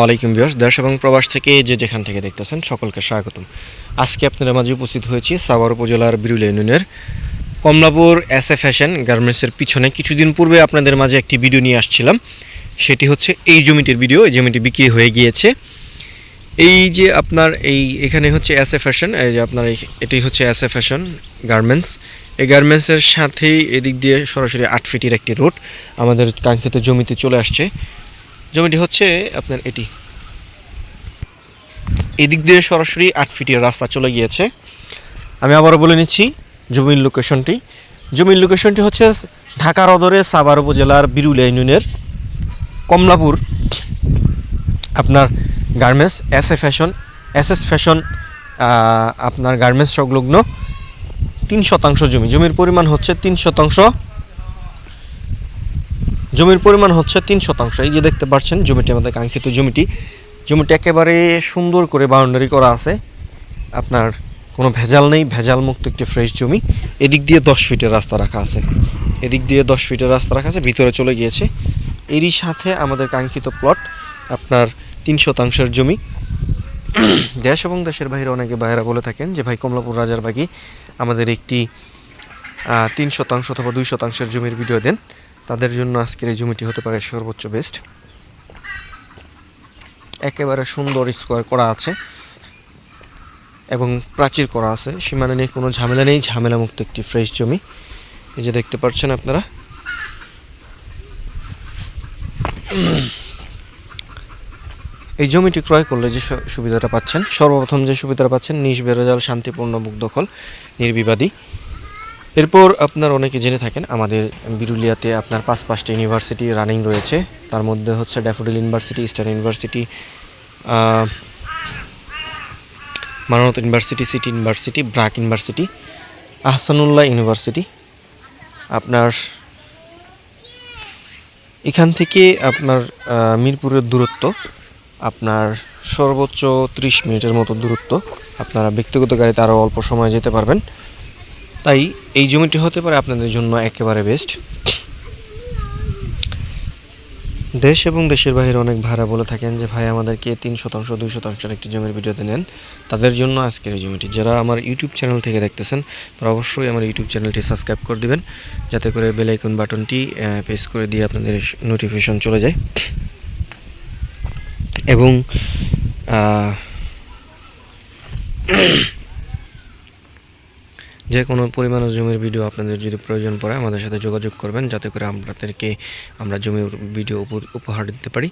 ওয়ালাইকুম বিয়স দেশ এবং প্রবাস থেকে যে যেখান থেকে দেখতেছেন সকলকে স্বাগতম। আজকে আপনাদের মাঝে উপস্থিত হয়েছি সাভার উপজেলার বিরুলিয়া ইউনিয়নের কমলাপুর এস এ ফ্যাশন গার্মেন্টসের পিছনে। কিছুদিন পূর্বে আপনাদের মাঝে একটি ভিডিও নিয়ে আসছিলাম। সেটি হচ্ছে এই জমিটির ভিডিও। এই জমিটি বিক্রি হয়ে গিয়েছে। এই যে আপনার এই এখানে হচ্ছে এস এ ফ্যাশন, এই যে আপনার এটি হচ্ছে এস এ ফ্যাশন গার্মেন্টস। এই গার্মেন্টসের সাথেই এদিক দিয়ে সরাসরি আট ফিটের একটি রোড। আমাদের কাঙ্ক্ষিত জমিতে চলে আসছে। জমিটি হচ্ছে আপনার এটি। এদিক দিয়ে সরাসরি আট ফিটের রাস্তা চলে গিয়েছে। আমি আবারও বলে নিচ্ছি জমির লোকেশনটি জমির লোকেশনটি হচ্ছে ঢাকার অদরে সাভার উপজেলার বিরুলিয়া ইউনিয়নের কমলাপুর। আপনার garments S A fashion, S S fashion আপনার গার্মেন্টস সংলগ্ন তিন শতাংশ জমি। জমির পরিমাণ হচ্ছে তিন শতাংশ। জমির পরিমাণ হচ্ছে তিন শতাংশ। এই যে দেখতে পাচ্ছেন, জমিটি আমাদের কাঙ্ক্ষিত জমিটি। জমিটি একেবারে সুন্দর করে বাউন্ডারি করা আছে। আপনার কোনো ভেজাল নেই ভেজাল মুক্ত একটি ফ্রেশ জমি। এদিক দিয়ে দশ ফিটের রাস্তা রাখা আছে। এদিক দিয়ে দশ ফিটের রাস্তা রাখা আছে, ভিতরে চলে গিয়েছে। এরই সাথে আমাদের কাঙ্ক্ষিত প্লট, আপনার তিন শতাংশের জমি। দেশ এবং দেশের বাইরে অনেকে বাইরা বলে থাকেন যে, ভাই কমলাপুর রাজার বাগি আমাদের একটি তিন শতাংশ অথবা দুই শতাংশের জমির ভিডিও দেন। তাদের জন্য আজকের এই জমিটি হতে পারে সর্বোচ্চ বেস্ট একেবারে সুন্দর স্কোয়ার করা আছে এবং প্রাচীর করা আছে। সীমানা নিয়ে কোনো ঝামেলা নেই ঝামেলা মুক্ত একটি ফ্রেশ জমি। এই যে দেখতে পাচ্ছেন আপনারা। এই জমিটি ক্রয় করলে যে সুবিধাটা পাচ্ছেন, সর্বপ্রথম যে সুবিধাটা পাচ্ছেন, নিজ বেরোজাল শান্তিপূর্ণ বুক দখল, নির্বিবাদী। এরপর আপনার অনেকে জেনে থাকেন আমাদের বিরুলিয়াতে আপনার পাঁচ পাঁচটা ইউনিভার্সিটি রানিং রয়েছে। তার মধ্যে হচ্ছে Daffodil University Eastern University ah, মানবত University City University BRAC University Ahsanullah University আপনার এখান থেকে আপনার মিরপুরের দূরত্ব আপনার সর্বোচ্চ ত্রিশ মিনিটের মতো দূরত্ব। আপনারা ব্যক্তিগত গাড়িতে আরও অল্প সময় যেতে পারবেন। তাই এই জমিটি হতে পারে আপনাদের জন্য একেবারে বেস্ট দেশ এবং দেশের বাইরে অনেক ভাড়া বলে থাকেন যে, ভাই, আমাদেরকে তিন শতাংশ, দুই শতাংশের একটি জমির ভিডিওতে নেন। তাদের জন্য আজকের এই জমিটি। যারা আমার ইউটিউব চ্যানেল থেকে দেখতেছেন, তারা অবশ্যই আমার ইউটিউব চ্যানেলটি সাবস্ক্রাইব করে দিবেন, যাতে করে বেল আইকন বাটনটি প্রেস করে দিয়ে আপনাদের নোটিফিকেশন চলে যায়। এবং যে কোনো পরিমাণ জমির ভিডিও আপনাদের যদি প্রয়োজন পড়ে, আমাদের সাথে যোগাযোগ করবেন। যাতে করে আপনাদেরকে আমরা জমির ভিডিও উপ- উপহার দিতে পারি।